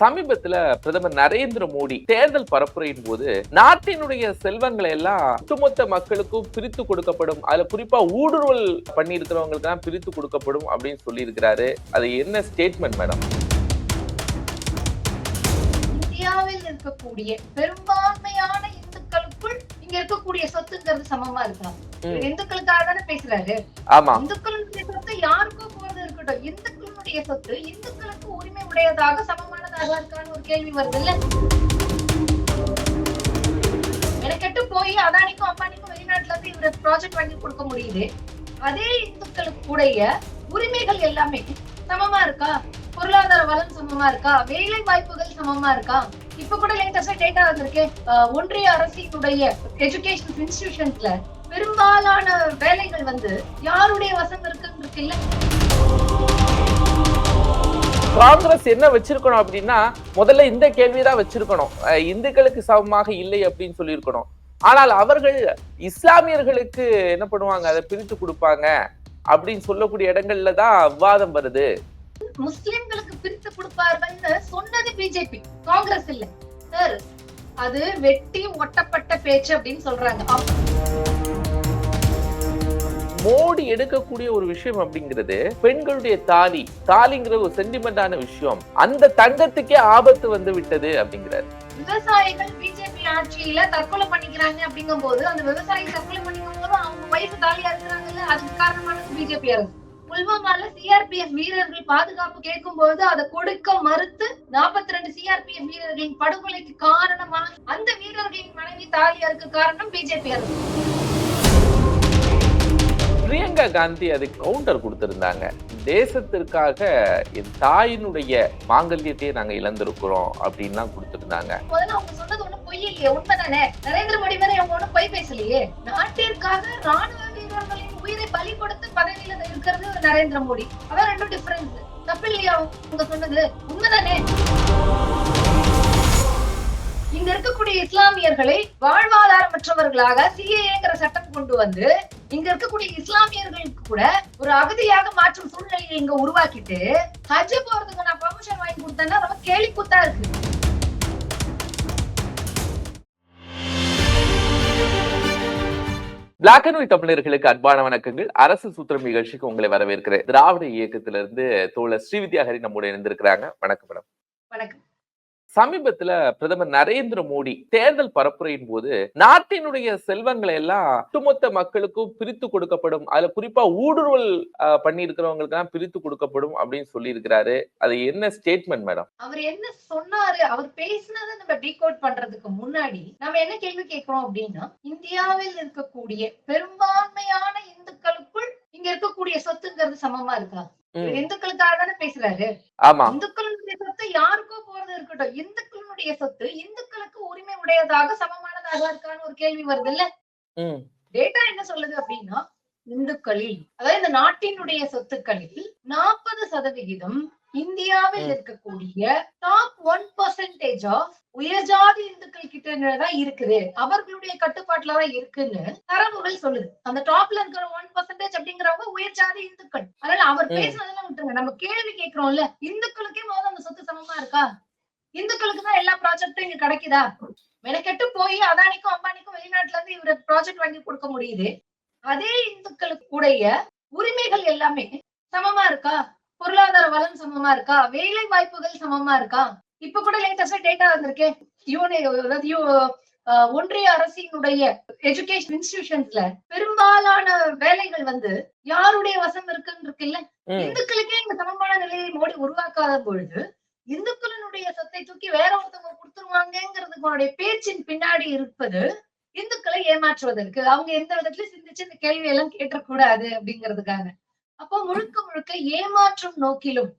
சமீபத்துல பிரதமர் நரேந்திர மோடி தேர்தல் பரப்புரையின் போது நாட்டினுடைய செல்வங்களை எல்லாம் ஒட்டுமொத்த மக்களுக்கும் பிரித்து கொடுக்கப்படும். அதுல குறிப்பா ஊடுருவல் பண்ணி இருக்கிறவங்களுக்கு தான் பிரித்து கொடுக்கப்படும் அப்படின்னு சொல்லி இருக்கிறாரு அது என்ன ஸ்டேட்மெண்ட் மேடம் இந்தியாவில் இருக்கக்கூடிய பெரும்பான்மையான இந்துக்களுக்குள் இங்க இருக்கக்கூடிய சொத்துங்கிறது சமமா இருக்கலாம். இந்துக்களுக்காக தானே பேசுறாரு. ஆமா. இந்துக்களுடைய சொத்து யாருக்கோ போறது இருக்கட்டும். இந்துக்களுடைய சொத்து இந்துக்களுக்கு உரிமை உடையதாக சமமானதாக இருக்கான்னு ஒரு கேள்வி வருது இல்ல மெனக்கெட்டு போய் அதானிக்கும் அம்பானிக்கும் வெளிநாட்டுல இருந்து இவர ப்ராஜெக்ட் வாங்கி கொடுக்க முடியுது. அதே இந்துக்களுக்கு உடைய உரிமைகள் எல்லாமே சமமா இருக்கா? பொருளாதார வளம் சமமா இருக்கா? வேலை வாய்ப்புகள் சமமா இருக்கா? இப்ப கூட லேட்டஸ்டா டேட்டா வந்திருக்கு. ஒன்றிய அரசினுடைய எஜுகேஷன் இன்ஸ்டிடியூஷன்ஸ்ல பெரும்பாலான வேலைகள் வந்து யாருடைய வசம் இருக்குன்னு இருக்கு இல்ல காங்கிரஸ் என்ன வச்சிருக்கணும் அப்படின்னா முதல்ல இந்த கேள்விதான் வச்சிருக்கணும். அஹ் இந்துக்களுக்கு சமமாக இல்லை அப்படின்னு சொல்லியிருக்கணும். ஆனால் அவர்கள் இஸ்லாமியர்களுக்கு என்ன பண்ணுவாங்க? அதை பிரித்து கொடுப்பாங்க அப்படின்னு சொல்லக்கூடிய இடங்கள்ல தான் விவாதம் வருது. முஸ்லிம்களுக்கு பிரித்து கொடுப்பார்கள்னு சொன்னது பிஜேபி. காங்கிரஸ் இல்ல. சார் அது வெட்டி ஒட்டப்பட்ட பேச்சு அப்படின்னு சொல்றாங்க. மோடி எடுக்கக்கூடிய ஒரு விஷயம் அப்படிங்கிறது பெண்களுடைய தாலி. தாலிங்கிற ஒரு சென்டிமெண்டான விஷயம். அந்த தங்கத்துக்கே ஆபத்து வந்து விட்டது அப்படிங்கிறார். விவசாயிகள் பிஜேபி ஆட்சியில தற்கொலை பண்ணிக்கிறாங்க அப்படிங்கும் போது அந்த விவசாயி தற்கொலை பண்ணிக்கும் போது அவங்க வயசு தாலியா இருக்கிறாங்கல்ல அதுக்கு காரணமானது பிஜேபி அரசு. புல்வாமால சிஆர்பிஎஃப் வீரர்கள் பாதுகாப்பு கேட்கும் போது அதை கொடுக்க மறுத்து 42 ரெண்டு சிஆர்பிஎஃப் வீரர்களின் படுகொலைக்கு காரணமான அந்த வீரர்களின் மனைவி தாலியா இருக்க காரணம் பிஜேபி அரசு. பிரியங்கா காந்தி அதுக்கு கவுண்டர் கொடுத்திருந்தாங்க. தேசத்திற்காக என் தாயினுடைய மாங்கல்யத்தையே நாங்க இழந்திருக்கிறோம் அப்படின்லாம் கொடுத்திருந்தாங்க. முதல்ல அவங்க சொன்னது பொய் நரேந்திர மோடி மேல அவங்க ஒண்ணும் பொய் பேசலையே? நாட்டிற்காக ராணுவ வீரர்களின் உயிரை பலி கொடுத்து பதவியில இருக்கிறது நரேந்திர மோடி. அதான் ரெண்டும் டிஃபரன்ஸ் தப்பு இல்லையா உங்க சொன்னது? உண்மைதானே? இங்க இருக்கக்கூடிய இஸ்லாமியர்களை வாழ்வாதாரமற்றவர்களாக சிஏங்கிற சட்டம் கொண்டு வந்து இங்க இருக்கக்கூடிய இஸ்லாமியர்களுக்கு கூட ஒரு அகதியாக மாற்றும் சூழ்நிலையை இங்க உருவாக்கிட்டு ஹஜ் போறதுக்கு நான் பர்மிஷன் வாங்கி கொடுத்தேன்னா ரொம்ப கேலி கூத்தா இருக்கு. பிளாக் அண்ட் ஒயிட் தமிழர்களுக்கு அன்பான வணக்கங்கள். அரசு சூத்திரம் நிகழ்ச்சிக்கு உங்களை வரவேற்கிறேன். திராவிட இயக்கத்திலிருந்து தோழர் ஸ்ரீவித்யாஹரி நம்முடைய இருந்திருக்கிறாங்க வணக்கம் மேடம். வணக்கம். சமீபத்துல பிரதமர் நரேந்திர மோடி தேர்தல் பரப்புரையின் போது நாட்டினுடைய செல்வங்களை எல்லாம் ஒட்டுமொத்த மக்களுக்கும் பிரித்து கொடுக்கப்படும். அதுல குறிப்பா ஊடுருவல் பண்ணி இருக்கிறவங்களுக்கு தான் பிரித்து கொடுக்கப்படும் அப்படின்னு சொல்லி இருக்கிறாரு அது என்ன ஸ்டேட்மெண்ட் மேடம் அவர் என்ன சொன்னாரு? அவர் பேசினதை நம்ம டீகோட் பண்றதுக்கு முன்னாடி நம்ம என்ன கேள்வி கேட்கிறோம் அப்படின்னா இந்தியாவில் இருக்கக்கூடிய பெரும்பான்மையான இந்துக்களுக்குள் இங்க இருக்கக்கூடிய சொத்துங்கிறது சமமா இருக்கா? இந்துக்களுக்காக தானே பேசுறாரு. ஆமா. இந்துக்களுடைய சொத்து போறது இருக்கட்டும். இந்துக்களுடைய சொத்து இந்துக்களுக்கு உரிமை உடையதாக சமமானதாக இருக்கான்னு ஒரு கேள்வி வருது இல்ல டேட்டா என்ன சொல்லுது அப்படின்னா இந்துக்களில் அதாவது இந்த நாட்டினுடைய சொத்துக்களில் நாற்பது சதவிகிதம் இந்தியாவில். இருக்கக்கூடிய டாப் ஒன் பர்சன்டேஜ் ஆஃப் உயர்ஜாதி இந்துக்கள் கிட்ட தான் இருக்குது. அவர்களுடைய கட்டுப்பாட்டுல தான் இருக்குன்னு தரவுகள் சொல்லுது. அந்த டாப்ல இருக்கிற ஒன் பர்சன்டேஜ் அப்படிங்கிறவங்க உயர்ஜாதி இந்துக்கள். அதனால அவர். பேசுனதெல்லாம் விட்டுருங்க. நம்ம கேள்வி கேட்கிறோம்ல இந்துக்களுக்கே முதல்ல அந்த சொத்து சமமா இருக்கா? இந்துக்களுக்கு தான் எல்லா ப்ராஜெக்டும் இங்க கிடைக்குதா? மெனக்கெட்டு போய் அதானிக்கும் அம்பானிக்கும் வெளிநாட்டுல இருந்து இவரு ப்ராஜெக்ட் வாங்கி கொடுக்க முடியுது. அதே இந்துக்களுக்கு உடைய உரிமைகள் எல்லாமே சமமா இருக்கா? பொருளாதார வளம் சமமா இருக்கா? வேலை வாய்ப்புகள் சமமா இருக்கா? இப்ப கூட லேட்டஸ்டா டேட்டா வந்திருக்கு. யூனி அதாவது ஒன்றிய அரசினுடைய எஜுகேஷன் இன்ஸ்டிடியூஷன்ஸ்ல பெரும்பாலான வேலைகள் வந்து யாருடைய வசம் இருக்குன்னு இருக்குல்ல? இந்துக்களுக்கே இந்த சமமான நிலையை மோடி உருவாக்காத பொழுது இந்துக்களினுடைய சொத்தை தூக்கி வேற ஒருத்தவங்க கொடுத்துருவாங்கங்கிறதுடைய பேச்சின் பின்னாடி இருப்பது இந்துக்களை ஏமாற்றுவதற்கு. அவங்க எந்த விதத்திலயும் சிந்திச்சு இந்த கேள்வி எல்லாம் கேட்டக்கூடாது அப்படிங்கிறதுக்காக. அப்போ முழுக்க முழுக்க ஏமாற்றும் நோக்கிலும்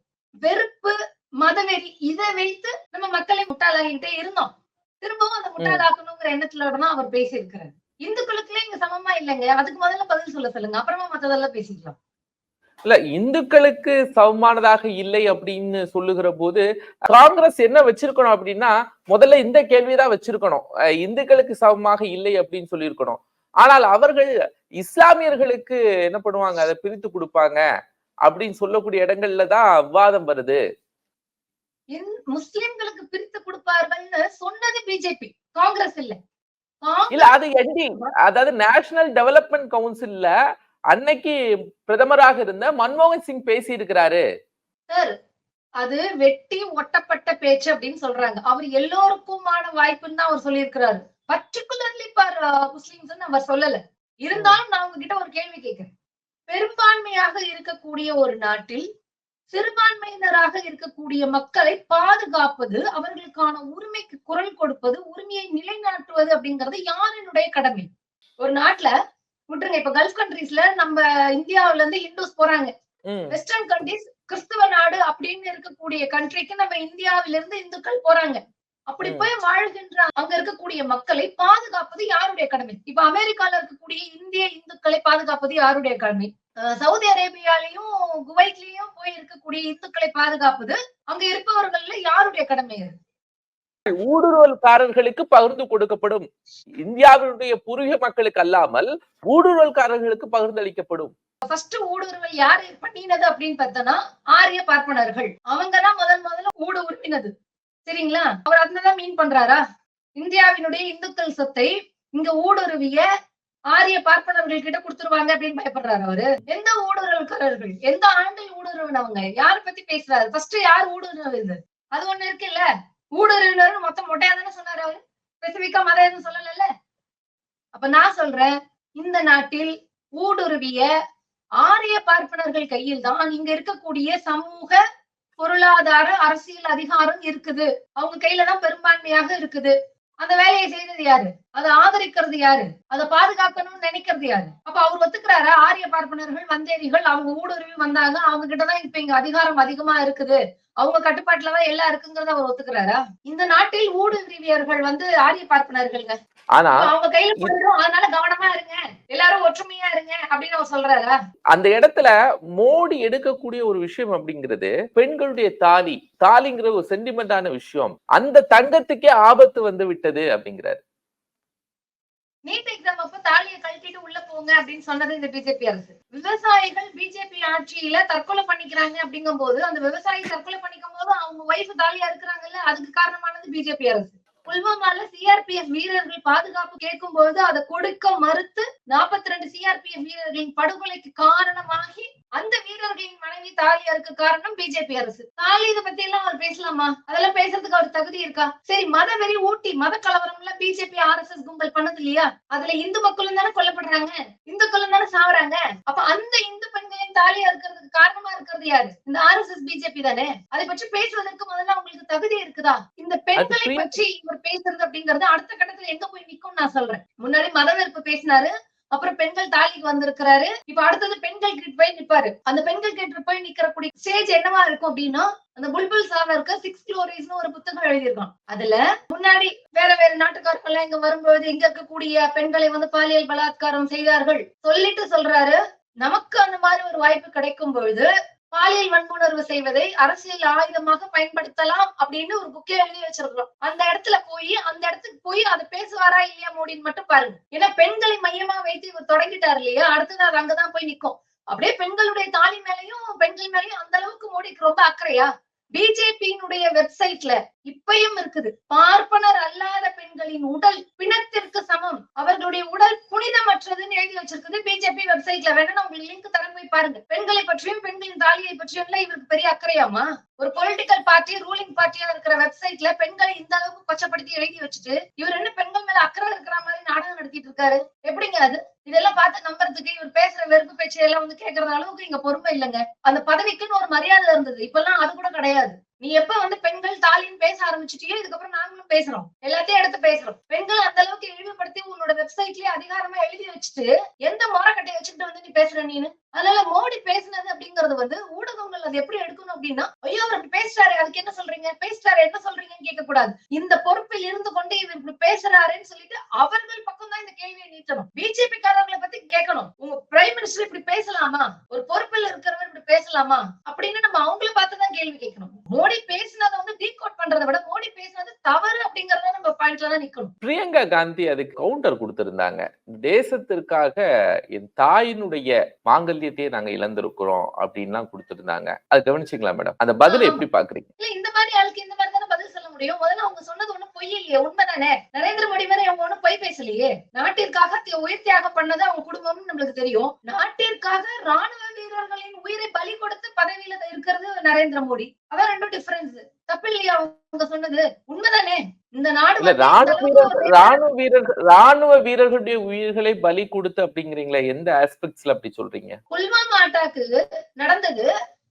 வெறுப்பு மதவெறி இதை வைத்து நம்ம மக்களை முட்டாளாகிட்டே இருந்தோம். திரும்பவும் அந்த முட்டாளாக்கணுங்கிற எண்ணத்துல தான் அவர் பேசியிருக்கிறார். இந்துக்களுக்குள்ள இங்க சமமா இல்லைங்க. அதுக்கு முதல்ல பதில் சொல்ல சொல்லுங்க. அப்புறமா மத்ததெல்லாம் பேசிக்கலாம். இல்ல இந்துக்களுக்கு சமமானதாக இல்லை அப்படின்னு சொல்லுகிற போது காங்கிரஸ் என்ன வச்சிருக்கணும் அப்படின்னா முதல்ல இந்த கேள்விதான் வச்சிருக்கணும். இந்துக்களுக்கு சமமாக இல்லை அப்படின்னு சொல்லியிருக்கணும். ஆனால் அவர்கள் இஸ்லாமியர்களுக்கு என்ன பண்ணுவாங்க? அதை பிரித்து கொடுப்பாங்க அப்படின்னு சொல்லக்கூடிய இடங்கள்ல தான் விவாதம் வருது. முஸ்லிம்களுக்கு பிரித்து கொடுப்பார்கள்னு சொன்னது பிஜேபி. காங்கிரஸ் இல்ல. இல்ல அது என்டி அதாவது நேஷனல் டெவலப்மெண்ட் கவுன்சில்ல அன்னைக்கு பிரதமராக இருந்த மன்மோகன் சிங் பேசி இருக்கிறாரு அது வெட்டி ஒட்டப்பட்ட பேச்சு அப்படின்னு சொல்றாங்க. அவர் எல்லோருக்குமான வாய்ப்புன்னு தான் அவர் சொல்லியிருக்கிறாரு. பர்டிகுலர்லி பார் முஸ்லிம்ஸ் அவர் சொல்லல. இருந்தாலும் நான் உங்ககிட்ட ஒரு கேள்வி கேட்கிறேன். பெரும்பான்மையாக இருக்கக்கூடிய ஒரு நாட்டில் சிறுபான்மையினராக இருக்கக்கூடிய மக்களை பாதுகாப்பது அவர்களுக்கான உரிமைக்கு குரல் கொடுப்பது உரிமையை நிலைநாட்டுவது அப்படிங்கிறது யாரினுடைய கடமை? ஒரு நாட்டுல விட்டுருங்க. இப்ப கல்ஃப் கண்ட்ரீஸ்ல நம்ம இந்தியாவுல இருந்து இந்துஸ் போறாங்க. வெஸ்டர்ன் கண்ட்ரிஸ் கிறிஸ்துவ நாடு அப்படின்னு இருக்கக்கூடிய கண்ட்ரிக்கு நம்ம இந்தியாவில இருந்து இந்துக்கள் போறாங்க. அப்படி. போய் வாழ்கின்ற அங்க இருக்கக்கூடிய மக்களை பாதுகாப்பது யாருடைய கடமை? இப்ப அமெரிக்கால இருக்கக்கூடிய இந்திய இந்துக்களை பாதுகாப்பது யாருடைய கடமை? சவுதி அரேபியாலையும் குவைத்லயும் போய் இருக்கக்கூடிய இந்துக்களை பாதுகாப்பது அங்க இருப்பவர்கள்ல யாருடைய கடமை ஊடுருவல்காரர்களுக்கு பகிர்ந்து கொடுக்கப்படும். இந்தியாவினுடைய பூர்வீக மக்களுக்கு அல்லாமல் ஊடுருவல்காரர்களுக்கு பகிர்ந்தளிக்கப்படும். ஃபர்ஸ்ட் ஊடுருவல் யாரு? பண்ணினது அப்படின்னு பார்த்தோம்னா ஆரிய பார்ப்பனர்கள். அவங்கதான் முதல் முதல்ல ஊடு உருவினது. சரிங்களா? அவர் அதனாலதான் மீன் பண்றாரா? இந்தியாவினுடைய இந்துக்கள் சொத்தை இங்க ஊடுருவிய ஆரிய பார்ப்பனர்கள் கிட்ட கொடுத்துருவாங்க அப்படின்னு பயப்படுறாரு அவரு. எந்த ஊடுருவல்காரர்கள்? எந்த ஆண்டில் ஊடுருவினவங்க? யார பத்தி பேசுறாரு? ஃபர்ஸ்ட் யார் ஊடுருவது அது ஒண்ணு இருக்குல்ல? ஊடுருவினர் மொத்தம் மொட்டையா தானே சொன்னாரு அவரு? ஸ்பெசிபிக்கா மதம் எதுவும் சொல்லல அப்ப நான் சொல்றேன் இந்த நாட்டில் ஊடுருவிய ஆரிய பார்ப்பனர்கள் கையில் தான் இங்க இருக்கக்கூடிய சமூக பொருளாதார அரசியல் அதிகாரம் இருக்குது. அவங்க கையில தான் பெரும்பான்மையாக இருக்குது. அந்த வேலையை செய்தது யாரு? அதை ஆதரிக்கிறது யாரு? அதை பாதுகாக்கணும்னு நினைக்கிறது யாரு? அப்ப அவர் ஒத்துக்கிறாரா? ஆரிய பார்ப்பனர்கள் வந்தேரிகள் அவங்க ஊடுருவி வந்தாங்க. அவங்க கிட்டதான் இப்ப இங்க அதிகாரம் அதிகமா இருக்குது. அவங்க கட்டுப்பாட்டுலதான் எல்லாம் இருக்குங்கிறத அவர் ஒத்துக்கிறாரா? இந்த நாட்டில் ஊடுருவியர்கள் வந்து ஆரிய பார்ப்பனர்கள்ங்க. ஆனா அவங்க கையில போயிடும் அதனால கவனமா இருங்க. எல்லாரும் ஒற்றுமையா இருங்க அப்படின்னு அவர் சொல்றாரா? அந்த இடத்துல மோடி எடுக்கக்கூடிய ஒரு விஷயம் அப்படிங்கிறது பெண்களுடைய தாலி. தாலிங்கிற ஒரு சென்டிமெண்டான விஷயம். அந்த தங்கத்துக்கே ஆபத்து வந்து விட்டது அப்படிங்கிறாரு. நீட் எக்ஸாம் அப்ப தாலியை கழட்டிட்டு உள்ள போங்க அப்படின்னு சொன்னது இந்த பிஜேபி அரசு. விவசாயிகள் பிஜேபி ஆட்சியில தற்கொலை பண்ணிக்கிறாங்க அப்படிங்கும் போது அந்த விவசாயி தற்கொலை பண்ணிக்கும் போது அவங்க ஒய்ஃப் தாலியா இருக்கிறாங்கல்ல அதுக்கு காரணமானது பிஜேபி அரசு. புல்வாமால சிஆர்பிஎஃப் வீரர்கள் பாதுகாப்பு கேட்கும் போது அதை கொடுக்க மறுத்து நாற்பத்தி ரெண்டு சிஆர்பிஎஃப் வீரர்களின் படுகொலைக்கு காரணமாகி அந்த வீரர்களின் மனைவி தாலியா இருக்க காரணம் பிஜேபி அரசு. தாலி இதை பத்தி எல்லாம் அவர் பேசலாமா? அதெல்லாம் பேசுறதுக்கு அவர் தகுதி இருக்கா? சரி மத வெறி ஊட்டி மத கலவரம்ல பிஜேபி ஆர்எஸ்எஸ் கும்பல் பண்ணது இல்லையா? அதுல இந்து மக்களும் தானே கொல்லப்படுறாங்க? இந்துக்களும் தானே சாவறாங்க? அப்ப அந்த இந்து பெண்களின் தாலியா இருக்கிறதுக்கு காரணமா இருக்கிறது யாரு? இந்த ஆர்எஸ்எஸ் பிஜேபி தானே? அதை பற்றி பேசுவதற்கு முதல்ல அவங்களுக்கு தகுதி இருக்குதா? இந்த பெண்களை பற்றி இவர் பேசுறது அப்படிங்கறது அடுத்த கட்டத்துல எங்க போய் நிக்கும் நான் சொல்றேன். முன்னாடி மத வெறுப்பு பேசினாரு. அப்புறம் பெண்கள் தாலிக்கு வந்திருக்கிறாரு. இப்ப அடுத்தது பெண்கள் கிட்ட போய் நிப்பாரு. அந்த பெண்கள் கிட்ட போய் நிக்கிற கூடிய ஸ்டேஜ் என்னவா இருக்கும் அப்படின்னா அந்த புல்புல் சாவர்க்கு சிக்ஸ் குளோரிஸ்னு ஒரு புத்தகம் எழுதியிருக்கான். அதுல முன்னாடி வேற வேற நாட்டுக்காரர்கள் இங்க வரும்போது இங்க இருக்கக்கூடிய பெண்களை வந்து பாலியல் பலாத்காரம் செய்தார்கள். சொல்லிட்டு சொல்றாரு. நமக்கு அந்த மாதிரி ஒரு வாய்ப்பு கிடைக்கும் பொழுது பாலியல் வன்புணர்வு செய்வதை அரசியல் ஆயுதமாக பயன்படுத்தலாம் அப்படின்னு ஒரு புக்கே எழுதி வச்சிருக்கிறோம். அந்த இடத்துல போய் அந்த இடத்துக்கு போய் அதை பேசுவாரா இல்லையா மோடின்னு மட்டும் பாருங்க. ஏன்னா பெண்களை மையமா வைத்து இவர் தொடங்கிட்டார் இல்லையா? அடுத்து நான் அங்கதான் போய் நிக்கும். அப்படியே பெண்களுடைய தாலி மேலயும் பெண்கள் மேலயும் அந்த அளவுக்கு மோடிக்கு ரொம்ப அக்கறையா? பிஜேபியினுடைய வெப்சைட்ல இப்பயும் இருக்குது. பார்ப்பனர் அல்லாத பெண்களின் உடல் பிணத்திற்கு சமம். அவர்களுடைய உடல் புனிதமற்றதுன்னு எழுதி வச்சிருக்குது பிஜேபி வெப்சைட்ல வேணா உங்களுக்கு லிங்க் தரம் போய் பாருங்க. பெண்களை பற்றியும் பெண்களின் தாலியை பற்றியும் எல்லாம் இவருக்கு பெரிய அக்கறையாமா ஒரு பொலிட்டிக்கல் பார்ட்டி ரூலிங் பார்ட்டியா இருக்கிற வெப்சைட்ல பெண்களை இந்த அளவுக்கு கொச்சப்படுத்தி எழுதி வச்சுட்டு இவர் என்ன பெண்கள் மேல அக்கறை இருக்கிற மாதிரி நாடகம் நடத்திட்டு இருக்காரு? எப்படிங்க அது? இதெல்லாம் பார்த்து நம்புறதுக்கு இவர் பேசுற வெறுப்பு பேச்சு எல்லாம் வந்து கேட்கறது அளவுக்கு இங்க பொறுமை இல்லைங்க. அந்த பதவிக்குன்னு ஒரு மரியாதை இருந்தது. இப்பெல்லாம் அது கூட கிடையாது. நீ எப்ப வந்து பெண்கள் தாலின்னு பேச ஆரம்பிச்சிட்டியோ இதுக்கப்புறம் நாங்களும் பேசுறோம். எல்லாத்தையும் எடுத்து பேசுறோம். பெண்கள் அந்த அளவுக்கு இழிவுபடுத்தி உன்னோட வெப்சைட்லயே அதிகாரமா எழுதி வச்சுட்டு எந்த முறைக்கட்டை வச்சுட்டு வந்து நீ பேசுற நீனு? அதனால மோடி பேசுனது அப்படிங்கறது வந்து ஊடகங்கள் அது எப்படி எடுக்கணும் அப்படின்னா ஐயோ அவர் இப்படி பேசுறாரு அதுக்கு என்ன சொல்றீங்க? பேசுறாரு என்ன சொல்றீங்கன்னு கேட்க கூடாது இந்த பொறுப்பில் இருந்து கொண்டு இவர் இப்படி பேசுறாருன்னு சொல்லிட்டு அவர்கள் பக்கம் தான் இந்த கேள்வியை நீட்டணும். பிஜேபி காரர்களை பத்தி கேட்கணும். உங்க பிரைம் மினிஸ்டர் இப்படி பேசலாமா? ஒரு பொறுப்பில் இருக்கிறவர் இப்படி பேசலாமா? அப்படின்னு நம்ம அவங்கள பார்த்துதான் கேள்வி கேட்கணும். மோடி பேசினதை வந்து டீகோட் பண்றதை விட மோடி பேசினது தவறு அப்படிங்கறத நம்ம பாயிண்ட்ல தான் நிக்கணும். பிரியங்கா காந்தி அதுக்கு கவுண்டர் கொடுத்திருந்தாங்க. தேசத்திற்காக என் தாயினுடைய மாங்கல்யத்தையே நாங்க இழந்திருக்கிறோம் அப்படின்லாம் கொடுத்திருந்தாங்க. அது கவனிச்சிங்களா மேடம் அந்த பதில். எப்படி பாக்குறீங்க? இல்ல இந்த மாதிரி ஆளுக்கு இந்த மாதிரி தானே பதில் முடியும். முதல்ல அவங்க சொன்னது ஒண்ணும் பொய் இல்லையே உண்மைதானே? நரேந்திர மோடி மாதிரி அவங்க ஒண்ணும் பொய் பேசலையே. நாட்டிற்காக உயிர் தியாகம் பண்ணது அவங்க குடும்பம்னு நம்மளுக்கு தெரியும். நாட்டிற்காக ராணுவ வீரர்களின் உயிரை பலி கொடுத்து பதவியில இருக்கிறது நரேந்திர மோடி. அதான் ரெண்டும் டிஃபரன்ஸ் தப்பு இல்லையா அவங்க சொன்னது? உண்மைதானே? இந்த நாடு ராணுவ வீரர்கள் ராணுவ வீரர்களுடைய உயிர்களை பலி கொடுத்து அப்படிங்கிறீங்களா எந்த ஆஸ்பெக்ட்ஸ்ல அப்படி சொல்றீங்க? புல்வாமா அட்டாக்கு நடந்தது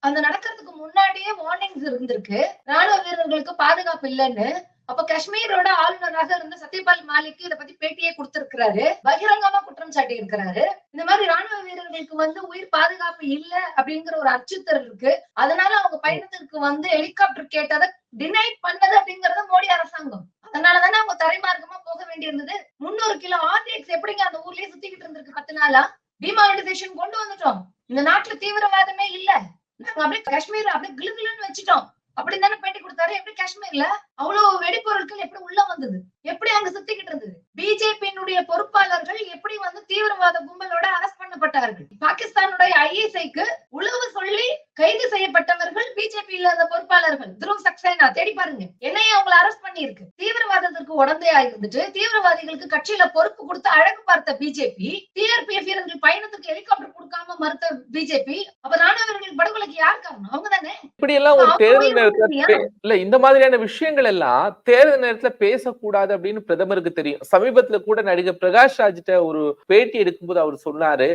அந்த நடக்கிறதுக்கு முன்னாடியே வார்னிங்ஸ் இருந்திருக்கு. ராணுவ வீரர்களுக்கு பாதுகாப்பு இல்லைன்னு. அப்ப காஷ்மீரோட ஆளுநராக இருந்த சத்யபால் மாலிக் இத பத்தி பேட்டியே கொடுத்திருக்கிறாரு. பகிரங்கமா குற்றம் சாட்டி இருக்கிறாரு இந்த மாதிரி ராணுவ வீரர்களுக்கு வந்து உயிர் பாதுகாப்பு இல்ல அப்படிங்கிற ஒரு அச்சுறுத்தல் இருக்கு. அதனால அவங்க பயணத்திற்கு வந்து ஹெலிகாப்டர் கேட்டதை டினை பண்ணது அப்படிங்கறது மோடி அரசாங்கம். அதனாலதானே அவங்க தரைமார்க்கமா போக வேண்டியிருந்தது. முன்னூறு கிலோ ஆர்டிஎக்ஸ் எப்படிங்க அந்த ஊர்லயே சுத்திக்கிட்டு இருந்திருக்கு பத்து நாளா? டிமானிட்டைசேஷன் கொண்டு வந்துட்டோம். இந்த நாட்டுல தீவிரவாதமே இல்ல. நாங்க அப்படியே காஷ்மீர் அப்படியே கிளு கிளுன்னு வச்சுட்டோம். அப்படின்னு தானே பேட்டி கொடுத்தாரு. எப்படி காஷ்மீர்ல? அவ்வளவு வெடிப்பொருட்கள் எப்படி உள்ள வந்தது? எப்படி அங்க சுத்திக்கிட்டு இருந்தது? பிஜேபியினுடைய பொறுப்பாளர்கள் எப்படி வந்து தீவிரவாத கும்பலோட அரஸ்ட் பண்ணப்பட்டார்கள்? பாகிஸ்தானுடைய ஐஎஸ்ஐக்கு உளவு சொல்லி கைது செய்யப்பட்டவர்கள் பிஜேபி இல்லாத பொறுப்பாளர்கள். துருவ் சக்சேனா தேடி பாருங்க. என்னைய அவங்கள அரஸ்ட் பண்ணிருக்கு தீவிரவாதத்திற்கு உடந்தையா இருந்துட்டு தீவிரவாதிகளுக்கு கட்சியில பொறுப்பு கொடுத்து அழகு பார்த்த பிஜேபி டிஆர்பிஎஃப் வீரர்கள் பயணத்துக்கு ஹெலிகாப்டர் கொடுக்காம மறுத்த பிஜேபி அப்ப ராணுவர்கள் படுகொலைக்கு யார் காரணம்? அவங்க தானே இப்படி எல்லாம் ஒரு தேர்தல் நேரத்துல இல்ல இந்த மாதிரியான விஷயங்கள் எல்லாம் தேர்தல் நேரத்துல பேசக்கூடாது அப்படின்னு பிரதமருக்கு தெரியும். சமீபத்துல கூட நடிகர் பிரகாஷ் ராஜ்கிட்ட ஒரு பேட்டி எடுக்கும்போது அவர் சொன்னாரு.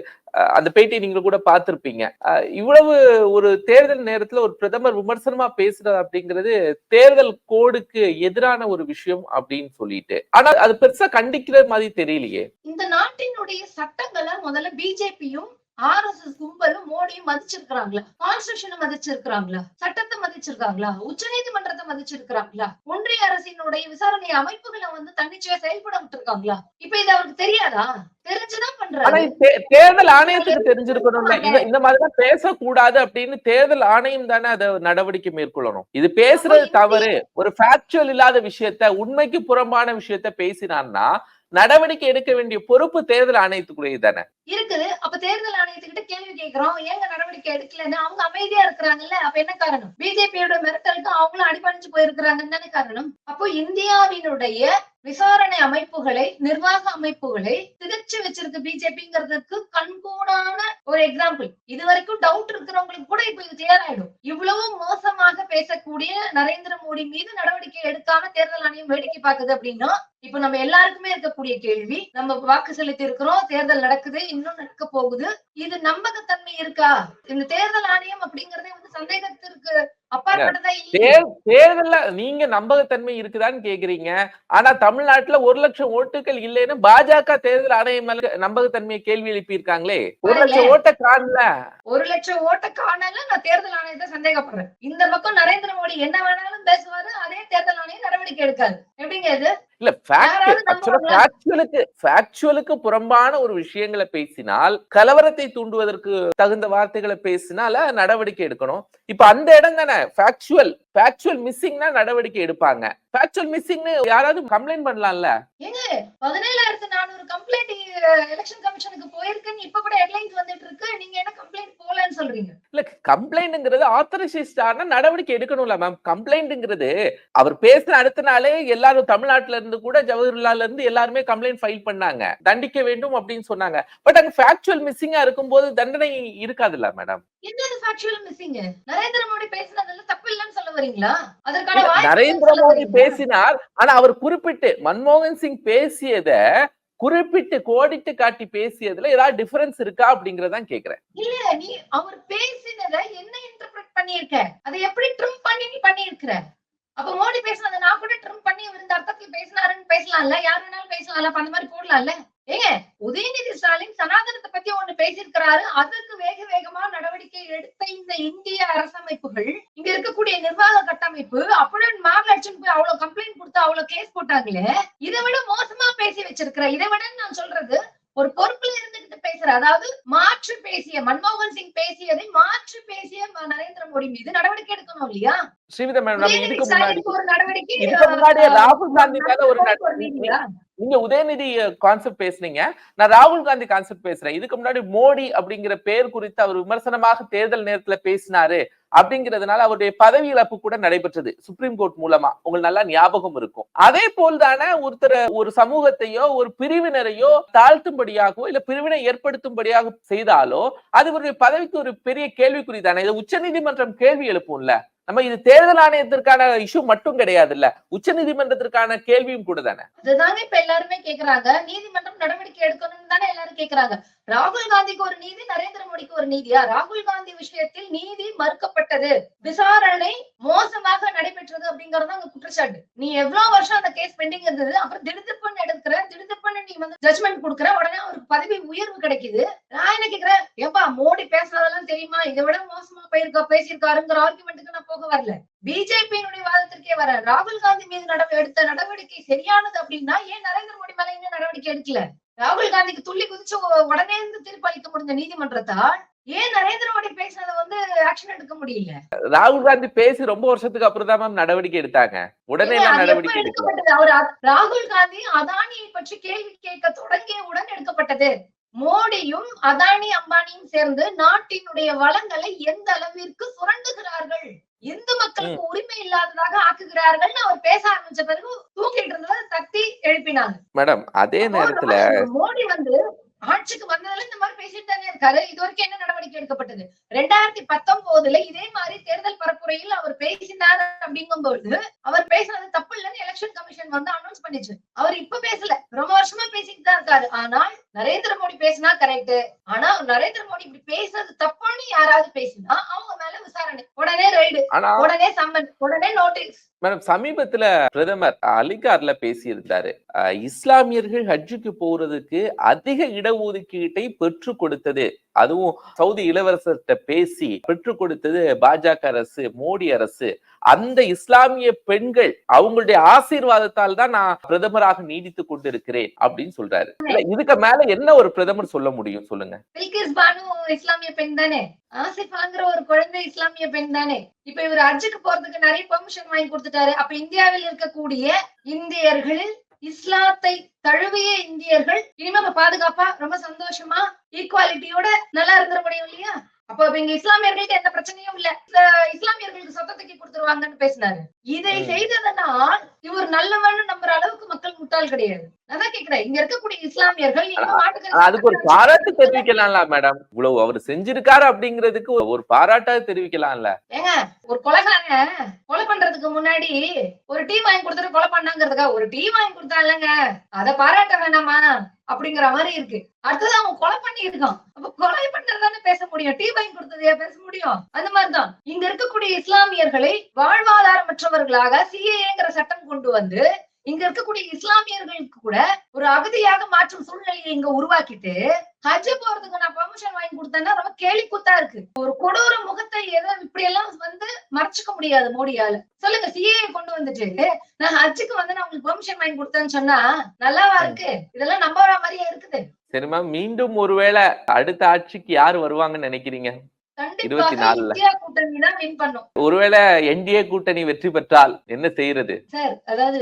அந்த பேட்டி நீங்க கூட பார்த்திருப்பீங்க. இவ்வளவு ஒரு தேர்தல் நேரத்துல ஒரு பிரதமர் விமர்சனமா பேசுறது அப்படிங்கிறது தேர்தல் கோடுக்கு எதிரான ஒரு விஷயம். அப்படின்னு சொல்லிட்டு. ஆனா அது பெருசா கண்டிக்கிற மாதிரி தெரியலையே. இந்த நாட்டினுடைய சட்டங்களை முதல்ல பிஜேபியும் ஆர் எஸ் எஸ் கும்பலும் மோடியும் மதிச்சிருக்கிறாங்களா? கான்ஸ்டியூஷனை மதிச்சிருக்கிறாங்களா? சட்டத்தை மதிச்சிருக்காங்களா? உச்ச நீதிமன்றத்தை மதிச்சிருக்கிறாங்களா? ஒன்றிய அரசினுடைய விசாரணை அமைப்புகளை வந்து தன்னிச்சையா செயல்பட விட்டுருக்காங்களா இப்ப இது அவருக்கு தெரியாதா? தேர்தல் ஆணையத்துக்கு தெரிஞ்சிருக்கணும்ல இந்த மாதிரிலாம் பேசக்கூடாது அப்படின்னு தேர்தல் ஆணையம் தானே அதை நடவடிக்கை மேற்கொள்ளணும். இது பேசுறது தவறு. ஒரு ஃபேக்சுவல் இல்லாத விஷயத்த உண்மைக்கு புறம்பான விஷயத்த பேசினான்னா நடவடிக்கை எடுக்க வேண்டிய பொறுப்பு தேர்தல் ஆணையத்துக்குரியது தானே? இருக்குது. அப்ப தேர்தல் ஆணையத்துக்கிட்ட கேள்வி கேட்கிறோம் ஏங்க நடவடிக்கை எடுக்கலன்னு அவங்க அமைதியா இருக்கிறாங்கல்ல. அப்ப என்ன காரணம்? பிஜேபியோட மிரட்டலுக்கு அவங்களும் அடிபணிஞ்சு போயிருக்கிறாங்கன்னு தானே காரணம்? அப்போ இந்தியாவினுடைய விசாரணை அமைப்புகளை நிர்வாக அமைப்புகளை திகச்சு வச்சிருக்கு பிஜேபிங்கிறதுக்கு கண்கூடான ஒரு எக்ஸாம்பிள் இது வரைக்கும் டவுட் இருக்கிறவங்களுக்கு கூட இப்ப இது கிளியர் ஆயிடும். இவ்வளவு மோசமாக பேசக்கூடிய நரேந்திர மோடி மீது நடவடிக்கை எடுக்காம தேர்தல் ஆணையம் வேடிக்கை பார்க்குது அப்படின்னா இப்ப நம்ம எல்லாருக்குமே இருக்கக்கூடிய கேள்வி நம்ம வாக்கு செலுத்தி இருக்கிறோம் தேர்தல் நடக்குது இன்னும் நடக்க போகுது. இது நம்பகத்தன்மை இருக்கா? இந்த தேர்தல் ஆணையம் அப்படிங்கறதே வந்து சந்தேகத்திற்கு தேர்தல்ல நீங்க நம்பகத்தன்மை இருக்குதான்னு கேக்குறீங்க. ஆனா தமிழ்நாட்டுல ஒரு லட்சம் ஓட்டுகள் இல்லைன்னு பாஜக தேர்தல் ஆணையம் மேல நம்பகத்தன்மையை கேள்வி எழுப்பி இருக்காங்களே ஒரு லட்சம் ஓட்ட காணல. ஒரு லட்சம் ஓட்ட காணல நான் தேர்தல் ஆணையத்தை சந்தேகப்படுறேன். இந்த பக்கம் நரேந்திர மோடி என்ன வேணாலும் பேசுவாரு அதே தேர்தல் ஆணையம் நடவடிக்கை எடுக்காது. எப்படிங்க இது? இல்ல? ஃபேக்சுவலுக்கு ஃபேக்சுவலுக்கு புறம்பான ஒரு விஷயங்களை பேசினால் கலவரத்தை தூண்டுவதற்கு தகுந்த வார்த்தைகளை பேசினால நடவடிக்கை எடுக்கணும் இப்ப அந்த இடம் தானே ஃபேக்சுவல் ஃபேக்சுவல் மிஸ்ஸிங்னா நடவடிக்கை எடுப்பாங்க. ஃபேக்சுவல் மிஸ்ஸிங்னு யாராவது கம்ப்ளைண்ட் பண்ணலாம்ல? பதினேழாயிரத்து நானூறு கம்ப்ளைண்ட் எலெக்ஷன் கமிஷனுக்கு போயிருக்குன்னு இப்ப கூட ஹெட்லைன்ஸ் வந்துட்டு இருக்கு நீங்க என்ன கம்ப்ளைண்ட் போலன்னு சொல்றீங்க? இல்ல கம்ப்ளைண்ட்ங்கிறது ஆத்தரைசேஷன் நடவடிக்கை எடுக்கணும்ல மேம் கம்ப்ளைண்ட்ங்கிறது அவர் பேசின அடுத்த நாளே எல்லாரும் தமிழ்நாட்டுல இருந்து கூட ஜவஹர்லால்ல இருந்து எல்லாருமே கம்ப்ளைண்ட் ஃபைல் பண்ணாங்க. தண்டிக்க வேண்டும் அப்படின்னு சொன்னாங்க. பட் அங்க ஃபேக்சுவல் மிஸ்ஸிங்கா இருக்கும்போது தண்டனை இருக்காதுல்ல மேடம் என்னது ஃபேக்சுவல் மிஸ்ஸிங் நரேந்திர மோடி பேசுனதுல தப்பு இல்லைன்னு சொல்ல வரீங்களா? அதற்கான நரேந்திர மோடி? பேசினார் ஆனா அவர் குறிப்பிட்டு மன்மோகன் சிங் பேசியத குறிப்பிட்டு கோடிட்டு காட்டி பேசியதுல ஏதாவது டிஃபரன்ஸ் இருக்கா அப்படிங்கறதான் கேக்குறேன். இல்ல நீ அவர் பேசினத என்ன இன்டர்பிரட் பண்ணியிருக்க? அதை எப்படி ட்ரிம் பண்ணி நீ பண்ணியிருக்கிற? அப்ப மோடி பேசினதை நான் கூட ட்ரிம் பண்ணி இந்த அர்த்தத்துல பேசினாருன்னு பேசலாம்ல? யார் வேணாலும் பேசலாம்ல? அந்த மாதிரி போடலாம்ல? ஏங்க உதயநிதி ஸ்டாலின் சனாதனத்தை பத்தி ஒண்ணு பேசியிருக்கிறாரு. அதற்கு வேக வேகமா நடவடிக்கை எடுத்த இந்த இந்திய அரசமைப்புகள் இங்க இருக்கக்கூடிய நிர்வாக கட்டமைப்பு அப்படின்னு மார்லட்சன் போய் அவ்வளவு கம்ப்ளைண்ட் கொடுத்து அவ்வளவு கேஸ் போட்டாங்களே இதை விட மோசமா பேசி வச்சிருக்கிற இதை விட நான் சொல்றது ஒரு பொறுப்புல இருந்து பேசுற அதாவது மாற்று பேசிய மன்மோகன் சிங் பேசியதை மாற்று பேசிய நரேந்திர மோடி மீது நடவடிக்கை எடுக்கணும் இல்லையா? ஸ்ரீவிதா மேடம் இதுக்கு முன்னாடி ராகுல் காந்தி மேல ஒரு? நீங்க உதயநிதி கான்செப்ட் பேசுனீங்க. நான் ராகுல் காந்தி கான்செப்ட் பேசுறேன். இதுக்கு முன்னாடி மோடி அப்படிங்கிற பேர் குறித்து அவர் விமர்சனமாக தேர்தல் நேரத்துல பேசினாரு. அப்படிங்கிறதுனால அவருடைய பதவி இழப்பு கூட நடைபெற்றது சுப்ரீம் கோர்ட் மூலமா. உங்களுக்கு நல்லா ஞாபகம் இருக்கும். அதே போல் தானே ஒருத்தர் ஒரு சமூகத்தையோ ஒரு பிரிவினரையோ தாழ்த்தும்படியாகவோ இல்ல பிரிவினை ஏற்படுத்தும்படியாக செய்தாலோ அது இவருடைய பதவிக்கு ஒரு பெரிய கேள்விக்குறி தானே. இது உச்சநீதிமன்றம் கேள்வி எழுப்பும்ல. நம்ம இது தேர்தல் ஆணையத்திற்கான இஷ்யூ மட்டும் கிடையாதுல்ல உச்சநீதிமன்றத்திற்கான கேள்வியும் கூட தானே? அதுதாங்க இப்ப எல்லாருமே கேக்குறாங்க. நீதிமன்றம் நடவடிக்கை எடுக்கணும்னு தானே எல்லாரும் கேக்குறாங்க. ராகுல் காந்திக்கு ஒரு நீதி நரேந்திர மோடிக்கு ஒரு நீதியா? ராகுல் காந்தி விஷயத்தில் நீதி மறுக்கப்பட்டது. விசாரணை மோசமாக நடைபெற்றது அப்படிங்கறது அங்க குற்றச்சாட்டு. நீ எவ்வளவு வருஷம் அந்த கேஸ் பெண்டிங் இருந்தது அப்புறம் திடுதிப்புன்னு எடுக்கிற திடுதிப்புன்னு நீ வந்து ஜட்மெண்ட் கொடுக்குற உடனே அவருக்கு பதவி உயர்வு கிடைக்குது. நான் என்ன கேக்குறேன்? ஏப்பா மோடி பேசுனதெல்லாம் தெரியுமா? இதை விட மோசமா போயிருக்கா பேசியிருக்காருங்கிற ஆர்குமெண்ட்டுக்கு போக வரல. பிஜேபியினுடைய வாதத்திற்கே வர ராகுல் காந்தி மீது நடவ எடுத்த நடவடிக்கை சரியானது அப்படின்னா ஏன் நரேந்திர மோடி மேல இன்னும் நடவடிக்கை எடுக்கல? ராகுல் காந்திக்கு துள்ளி குதிச்சு உடனே இருந்து தீர்ப்பு அளிக்க முடிஞ்ச நீதிமன்றத்தால் ஏன் நரேந்திர மோடி பேசினதை வந்து ஆக்ஷன் எடுக்க முடியல? ராகுல் காந்தி பேசி ரொம்ப வருஷத்துக்கு அப்புறம் தான் மேம் நடவடிக்கை எடுத்தாங்க. உடனே நடவடிக்கை எடுக்கப்பட்டது? அவர் ராகுல் காந்தி அதானியை பற்றி கேள்வி கேட்க தொடங்கியவுடன் எடுக்கப்பட்டது. மோடியும் அதானி அம்பானியும் சேர்ந்து நாட்டினுடைய வளங்களை எந்த அளவிற்கு சுரண்டுகிறார்கள்? இந்து மக்களுக்கு உரிமை இல்லாததாக ஆக்குகிறார்கள் அவர் பேச ஆரம்பிச்ச பிறகு தூக்கிட்டு இருந்ததை தட்டி எழுப்பினாங்க. மேடம் அதே நேரத்துல மோடி வந்து ஆட்சிக்கு வந்ததுல இந்த மாதிரி பேசிட்டு தானே இருக்காரு. இது வரைக்கும் என்ன நடவடிக்கை எடுக்கப்பட்டது? ரெண்டாயிரத்தி பத்தொன்பதுல இதே மாதிரி தேர்தல் பரப்புரையில் அவர் பேசினார் அப்படிங்கும்போது அவர் பேசுனது தப்பு இல்லைன்னு எலெக்ஷன் கமிஷன் வந்து அனௌன்ஸ் பண்ணிச்சு. அவர் இப்ப பேசல. ரொம்ப வருஷமா பேசிட்டு தான் இருக்காரு. ஆனால் நரேந்திர மோடி பேசினா கரெக்ட் ஆனா நரேந்திர மோடி இப்படி பேசுறது தப்புன்னு யாராவது பேசினா அவங்க மேல விசாரணை. உடனே ரைடு உடனே சம்மன் உடனே நோட்டீஸ் மேடம் சமீபத்துல பிரதமர் அலிகார்ல பேசியிருந்தாரு. இஸ்லாமியர்கள் ஹஜ்ஜுக்கு போறதுக்கு அதிக இடஒதுக்கீட்டை பெற்று கொடுத்தது. அதுவும் சவுதி இளவரசர்கிட்ட பேசி பெற்றுக் கொடுத்தது பாஜக அரசு மோடி அரசு. அந்த இஸ்லாமிய பெண்கள் அவங்களுடைய ஆசீர்வாதத்தால் தான் நான் பிரதமராக நீடித்துக் கொண்டிருக்கிறேன் அப்படின்னு சொல்றாரு. இதுக்கு மேல என்ன ஒரு பிரதமர் சொல்ல முடியும்? சொல்லுங்க. இஸ்லாமிய பெண் தானே? ஆசிஃபாங்கிற ஒரு குழந்தை இஸ்லாமிய பெண் தானே? இப்ப இவர் அர்ஜுக்கு போறதுக்கு நிறைய பெர்மிஷன் வாங்கி கொடுத்துட்டாரு. அப்ப இந்தியாவில் இருக்கக்கூடிய இந்தியர்களில் இஸ்லாத்தை தழுவிய இந்தியர்கள். இனிமே பாதுகாப்பா? ரொம்ப சந்தோஷமா? ஈக்குவாலிட்டியோட நல்லா இருந்துட முடியும் இல்லையா? அப்ப இங்க இஸ்லாமியர்களுக்கு எந்த பிரச்சனையும் இல்ல. இஸ்லாமியர்களுக்கு சொத்தத்துக்கு கொடுத்துருவாங்கன்னு பேசினாரு. இதை. செய்ததனால் இவர் நல்லவன்னு நம்புற அளவுக்கு மக்கள் முட்டாள் கிடையாது. அதுக்கு ஒரு பாராட்டு தெரிவிக்கலாம்ல மேடம். இவ்வளவு அவர் செஞ்சிருக்காரு அப்படிங்கிறதுக்கு ஒரு- பாராட்டா தெரிவிக்கலாம்ல. ஒரு கொலைகாரன் கொலை பண்றதுக்கு முன்னாடி ஒரு டீ வாங்கி கொடுத்துட்டு கொலை பண்ணாங்கிறதுக்கா? ஒரு டீ வாங்கி கொடுத்தா இல்லைங்க. அத பாராட்ட வேணாமா? அப்படிங்கிற மாதிரி இருக்கு. அடுத்தது அவன் கொலை பண்ணி இருக்கான் அப்ப கொலை பண்றதானே பேச முடியும்? டீ வாங்கி கொடுத்ததையா பேச முடியும்? அந்த மாதிரிதான். இங்க இருக்கக்கூடிய இஸ்லாமியர்களை வாழ்வாதாரமற்றவர்களாக சிஏங்கிற சட்டம் கொண்டு வந்து இங்க இருக்கக்கூடிய இஸ்லாமியர்களுக்கு கூட ஒரு அகதியாக மாற்றும் சூழ்நிலையை இங்க உருவாக்கிட்டு ஹஜ் போறதுக்கு நான் பெர்மிஷன் வாங்கி கொடுத்தேன்னா ரொம்ப கேலி கூத்தா இருக்கு. ஒரு கொடூர முகத்தை எதோ இப்படி எல்லாம் வந்து மறைச்சுக்க முடியாது மோடியால. சொல்லுங்க சிஏ கொண்டு வந்துட்டு நான் ஹஜ்ஜுக்கு வந்து நான் உங்களுக்கு பெர்மிஷன் வாங்கி கொடுத்தேன்னு சொன்னா நல்லாவா இருக்கு? இதெல்லாம் நம்புற மாதிரியே இருக்குது. சரிம்மா மீண்டும் ஒருவேளை அடுத்த ஆட்சிக்கு யார் வருவாங்கன்னு நினைக்கிறீங்க? கண்டிப்பாக 24 இந்தியா கூட்டணி தான் வின் பண்ணும். ஒருவேளை என்டிஏ கூட்டணி வெற்றி பெற்றால் என்ன செய்யறது? சார் அதாவது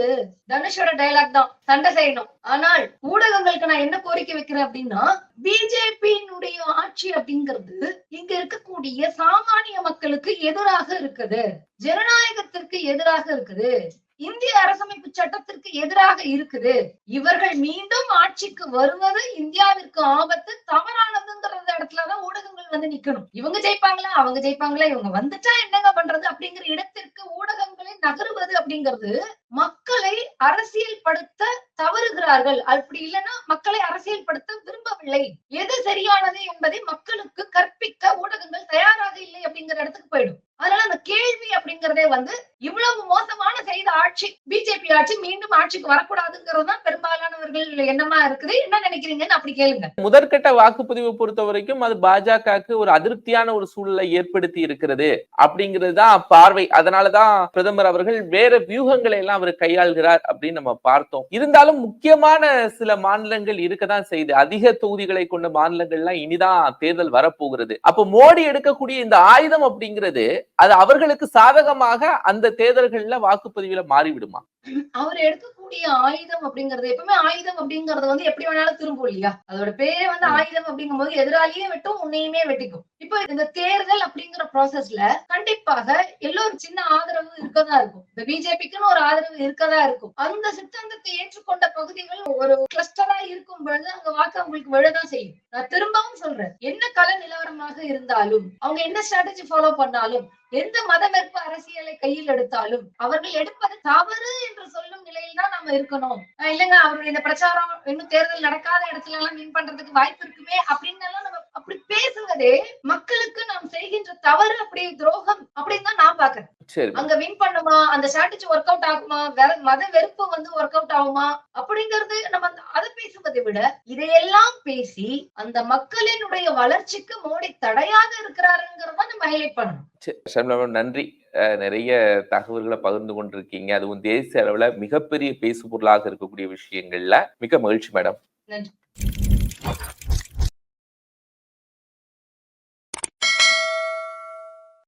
தனுஷோட டயலாக் தான் சண்டை செய்யணும். ஆனால் ஊடகங்களுக்கு நான் என்ன கோரிக்கை வைக்கிறேன் அப்படின்னா பிஜேபியினுடைய ஆட்சி அப்படிங்கிறது இங்க இருக்கக்கூடிய சாமானிய மக்களுக்கு எதிராக இருக்குது. ஜனநாயகத்திற்கு எதிராக இருக்குது. இந்திய அரசமைப்பு சட்டத்திற்கு எதிராக இருக்குது. இவர்கள் மீண்டும் ஆட்சிக்கு வருவது இந்தியாவிற்கு ஆபத்து. தவறானதுங்கிற இடத்துலதான் ஊடகங்கள் வந்து நிக்கணும். இவங்க ஜெயிப்பாங்களா? அவங்க ஜெயிப்பாங்களா? இவங்க வந்துட்டா என்னங்க பண்றது அப்படிங்கிற இடத்திற்கு ஊடகங்களை நகருவது அப்படிங்கிறது மக்களை அரசியல் படுத்த தவறுகிறார்கள். அப்படி இல்லைன்னா மக்களை அரசியல்படுத்த விரும்பவில்லை. எது சரியானது என்பதை மக்களுக்கு கற்பிக்க ஊடகங்கள் தயாராக இல்லை அப்படிங்கிற இடத்துக்கு போயிடும். அதனால அந்த கேள்வி அப்படிங்கறதே வந்து இவ்வளவு மோசமான செய்த ஆட்சி பிஜேபி ஆட்சி மீண்டும் ஆட்சிக்கு வரக்கூடாதுங்கிறது தான் பெரும்பாலானவர்கள் என்னமா இருக்குது. என்ன நினைக்கிறீங்கன்னு அப்படி கேளுங்க. முதற்கட்ட வாக்குப்பதிவு பொறுத்த வரைக்கும் அது பாஜகவுக்கு ஒரு அதிருப்தியான ஒரு சூழலை ஏற்படுத்தி இருக்கிறது அப்படிங்கிறது தான் பார்வை. அதனாலதான் பிரதமர் அவர்கள் வேற வியூகங்களை எல்லாம் அவர் கையாள்கிறார் அப்படின்னு நம்ம பார்த்தோம். இருந்தாலும் முக்கியமான சில மாநிலங்கள் இருக்கதான் செய்யுது. அதிக தொகுதிகளை கொண்ட மாநிலங்கள்லாம் இனிதான் தேர்தல் வரப்போகிறது. அப்ப மோடி எடுக்கக்கூடிய இந்த ஆயுதம் அப்படிங்கிறது அது அவர்களுக்கு சாதகமாக அந்த தேர்தல்கள்ல வாக்குப்பதிவுல மாறிவிடுமா? அவர் எடுக்கக்கூடிய ஆயுதம் அப்படிங்கறது எப்பவுமே ஆயுதம் அப்படிங்கறது வந்து எப்படி வேணாலும் திரும்பும் இல்லையா? அதோட பேரே வந்து. ஆயுதம் அப்படிங்கும்போது எதிராளியே வெட்டும் உன்னையுமே வெட்டிக்கும். இப்போ இந்த தேர்தல் அப்படிங்கிற ப்ராசஸ்ல கண்டிப்பாக எல்லோரும் சின்ன ஆதரவு இருக்கதா இருக்கும். இந்த பிஜேபிக்குன்னு ஒரு ஆதரவு இருக்கதா இருக்கும். அந்த சித்தாந்தத்தை ஏற்றுக்கொண்ட பகுதிகள் ஒரு கிளஸ்டரா இருக்கும் பொழுது அங்க வாக்கு அவங்களுக்கு விழதான் செய்யும். நான் திரும்பவும் சொல்றேன். என்ன கள நிலவரமாக இருந்தாலும் அவங்க என்ன ஸ்ட்ராட்டஜி ஃபாலோ பண்ணாலும் எந்த மத அரசியலை கையில் எடுத்தாலும் அவர்கள் எடுப்பது தவறு என்று சொல்லும் நிலையில் தான் நாம இருக்கணும். இல்லைங்க அவருடைய இந்த பிரச்சாரம் இன்னும் தேர்தல் நடக்காத இடத்துல எல்லாம் வின் பண்றதுக்கு வாய்ப்பு இருக்குமே அப்படின்னு எல்லாம் நம்ம அப்படி பேசுவதே மக்களுக்கு நாம் செய்கின்ற தவறு அப்படி துரோகம் அப்படின்னு தான் நான் பாக்குறேன் சரி. அங்க வின் பண்ணுமா? அந்த ஸ்ட்ராட்டஜி ஒர்க் அவுட் ஆகுமா? வேற மத வெறுப்பு வந்து ஒர்க் அவுட் ஆகுமா? அப்படிங்கறது நம்ம அதை பேசுவதை விட இதையெல்லாம் பேசி அந்த மக்களினுடைய வளர்ச்சிக்கு மோடி தடையாக இருக்கிறாருங்கிறத நம்ம ஹைலைட் பண்ணணும். நன்றி. நிறைய தகவல்களை பகிர்ந்து கொண்டிருக்கீங்க. அதுவும் தேசிய அளவுல மிகப்பெரிய பேசு பொருளாக இருக்கக்கூடிய விஷயங்கள்ல மிக மகிழ்ச்சி மேடம். நன்றி.